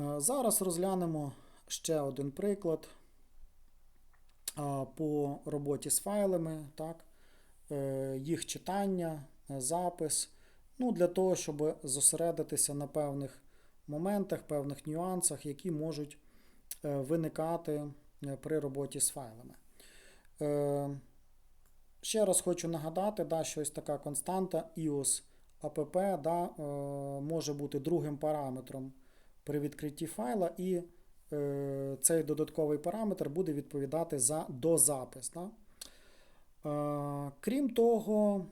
Е, Зараз розглянемо ще один приклад по роботі з файлами, так, е, їх читання, е, запис. Ну, для того, щоб зосередитися на певних моментах, певних нюансах, які можуть е, виникати е, при роботі з файлами. Е, Ще раз хочу нагадати, да, що ось така константа ios app да, е, може бути другим параметром при відкритті файла, і е, цей додатковий параметр буде відповідати за дозапис. Да? Е, крім того,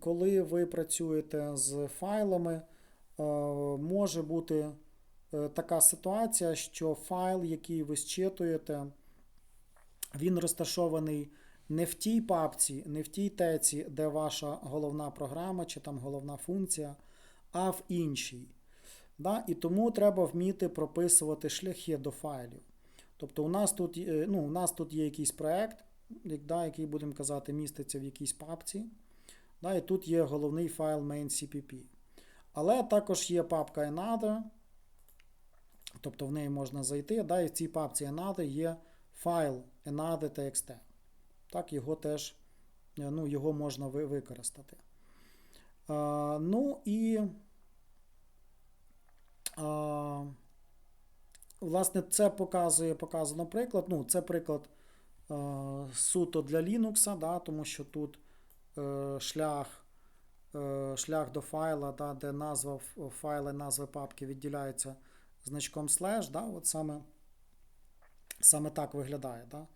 коли ви працюєте з файлами, е, може бути е, така ситуація, що файл, який ви зчитуєте, він розташований не в тій папці, не в тій теці, де ваша головна програма чи там головна функція, а в іншій. Да? І тому треба вміти прописувати шляхи до файлів. Тобто у нас тут, е, ну, у нас тут є якийсь проект, да, який, будемо казати, міститься в якійсь папці. Да, і тут є головний файл main.cpp. Але також є папка another, тобто в неї можна зайти. Да, і в цій папці another є файл another.txt. Так, його теж е, ну, його можна використати. А, ну і власне, це показує показано приклад. Ну, це приклад суто для Linux, да, тому що тут е, шлях, е, шлях до файла, да, де назва ф- файла, назва папки відділяється значком слеш. Да, от саме, саме так виглядає. Да.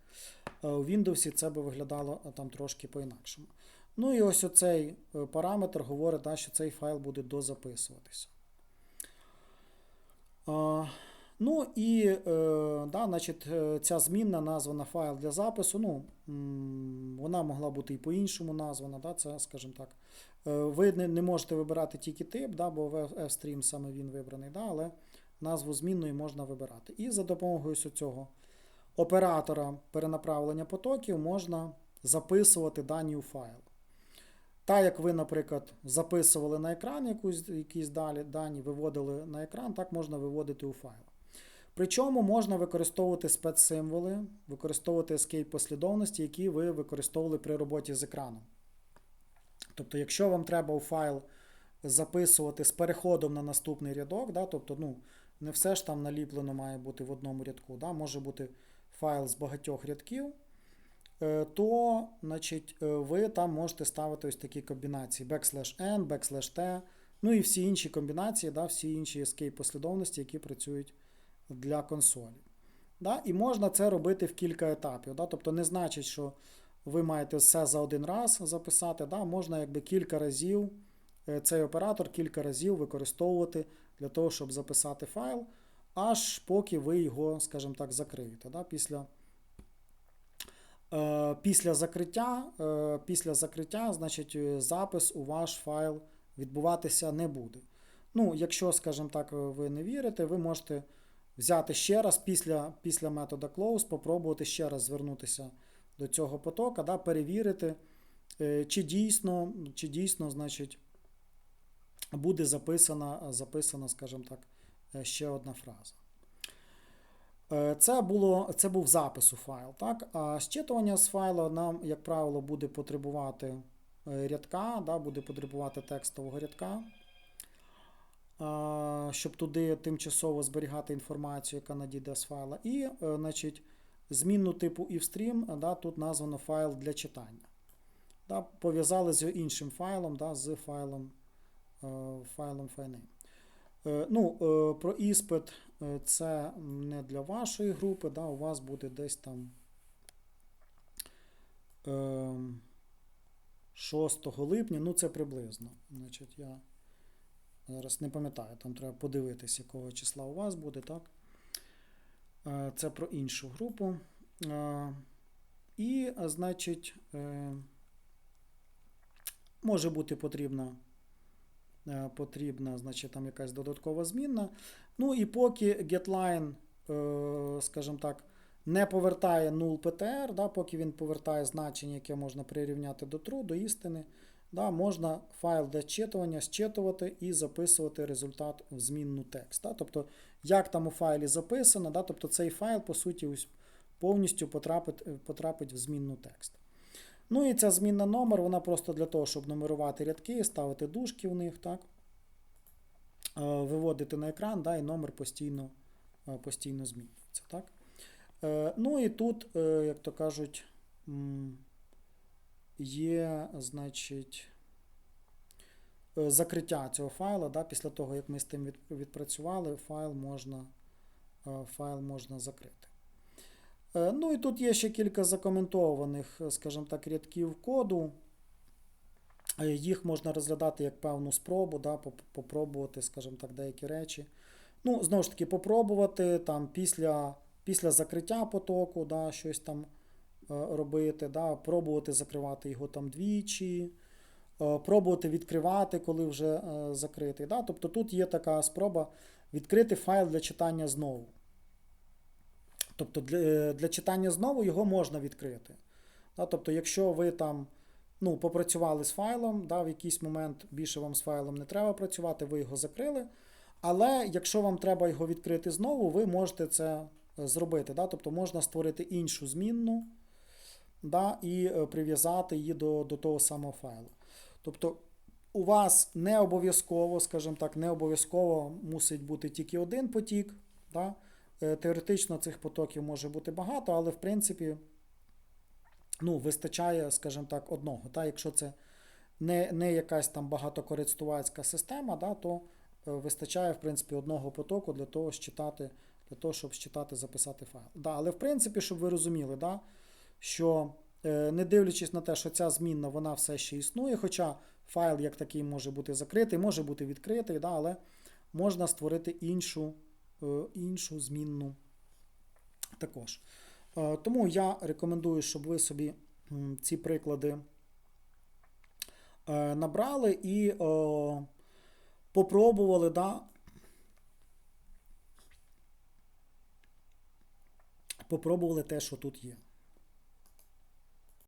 Е, У Windows це би виглядало там трошки по-інакшому. Ну і ось оцей параметр говорить, да, що цей файл буде дозаписуватися. Ну і е, да, значить, е, ця змінна названа файл для запису. Ну, вона могла бути і по-іншому названа. Да, це, скажімо так. Е, Ви не, не можете вибирати тільки тип, да, бо F-Stream саме він вибраний, да, але назву змінної можна вибирати. І за допомогою цього оператора перенаправлення потоків можна записувати дані у файл. Так, як ви, наприклад, записували на екран якусь, якісь далі, дані, виводили на екран, так можна виводити у файл. Причому можна використовувати спецсимволи, використовувати escape послідовності, які ви використовували при роботі з екраном. Тобто, якщо вам треба у файл записувати з переходом на наступний рядок, да, тобто, ну, не все ж там наліплено має бути в одному рядку, да, може бути файл з багатьох рядків, то значить, е, ви там можете ставити ось такі комбінації: backslash n, backslash t, ну і всі інші комбінації, да, всі інші escape послідовності, які працюють для консолі. Да? І можна це робити в кілька етапів. Да? Тобто не значить, що ви маєте все за один раз записати. Да? Можна якби кілька разів е, цей оператор кілька разів використовувати для того, щоб записати файл, аж поки ви його, скажімо так, закриєте. Да? Після, е, після закриття, е, після закриття, значить, е, запис у ваш файл відбуватися не буде. Ну, якщо, скажімо так, ви не вірите, ви можете взяти ще раз після, після метода close, попробувати ще раз звернутися до цього потока, да, перевірити, е, чи дійсно, чи дійсно, значить, буде записана, записана, скажімо так, е, ще одна фраза. Е, Це, було, це був запис у файл. Так? А зчитування з файлу нам, як правило, буде потребувати е, рядка, да, буде потребувати текстового рядка, щоб туди тимчасово зберігати інформацію, яка надійде з файла. І, е, значить, змінну типу ifstream, да, тут названо файл для читання. Да, пов'язали з іншим файлом, да, з файлом е, файлом. Е, Ну, е, про іспит е, це не для вашої групи, да, у вас буде десь там е, 6 липня, ну це приблизно. Значить, я зараз не пам'ятаю, там треба подивитися, якого числа у вас буде, так? Е, Це про іншу групу. Е, І, е, значить, е, може бути потрібна е, потрібна, значить, там якась додаткова змінна. Ну і поки getLine, е, скажімо так, не повертає null PTR, да, поки він повертає значення, яке можна прирівняти до true, до істини, да, можна файл для зчитування зчитувати і записувати результат в змінну текст. Да? Тобто, як там у файлі записано, да? тобто цей файл, по суті, повністю потрапить, потрапить в змінну текст. Ну і ця змінна номер, вона просто для того, щоб нумерувати рядки, ставити дужки в них, так? Е, виводити на екран, да, і номер постійно, е, постійно змінюється. Так? Е, Ну і тут, як то кажуть, є, значить, закриття цього файла. Да, після того, як ми з тим відпрацювали, файл можна, файл можна закрити. Е, Ну і тут є ще кілька закоментованих, е, скажімо так, рядків коду. Е, Їх можна розглядати як певну спробу, да, попробувати, скажімо так, деякі речі. Ну, знову ж таки, попробувати там після, після закриття потоку, да, щось там робити, да, пробувати закривати його там двічі, пробувати відкривати, коли вже закритий. Да. Тобто тут є така спроба відкрити файл для читання знову. Тобто для, е, для читання знову його можна відкрити. Да, тобто, якщо ви там ну, попрацювали з файлом, да, в якийсь момент більше вам з файлом не треба працювати, ви його закрили. Але якщо вам треба його відкрити знову, ви можете це е, зробити. Да? Тобто можна створити іншу змінну да, і е, прив'язати її до, до того самого файлу. Тобто у вас не обов'язково, скажімо так, не обов'язково мусить бути тільки один потік. Да? Е, Теоретично цих потоків може бути багато, але в принципі ну, вистачає, скажімо так, одного. Та? Якщо це не, не якась там багатокористувацька система, да, то е, вистачає в принципі одного потоку для того, щитати, для того, щоб щитати, записати файл. Да, але в принципі, щоб ви розуміли, да, що е, не дивлячись на те, що ця змінна вона все ще існує, хоча файл як такий може бути закритий, може бути відкритий, да, але можна створити іншу, іншу змінну також. Е, Тому я рекомендую, щоб ви собі ці приклади е, набрали і е, попробували, да, попробували те, що тут є.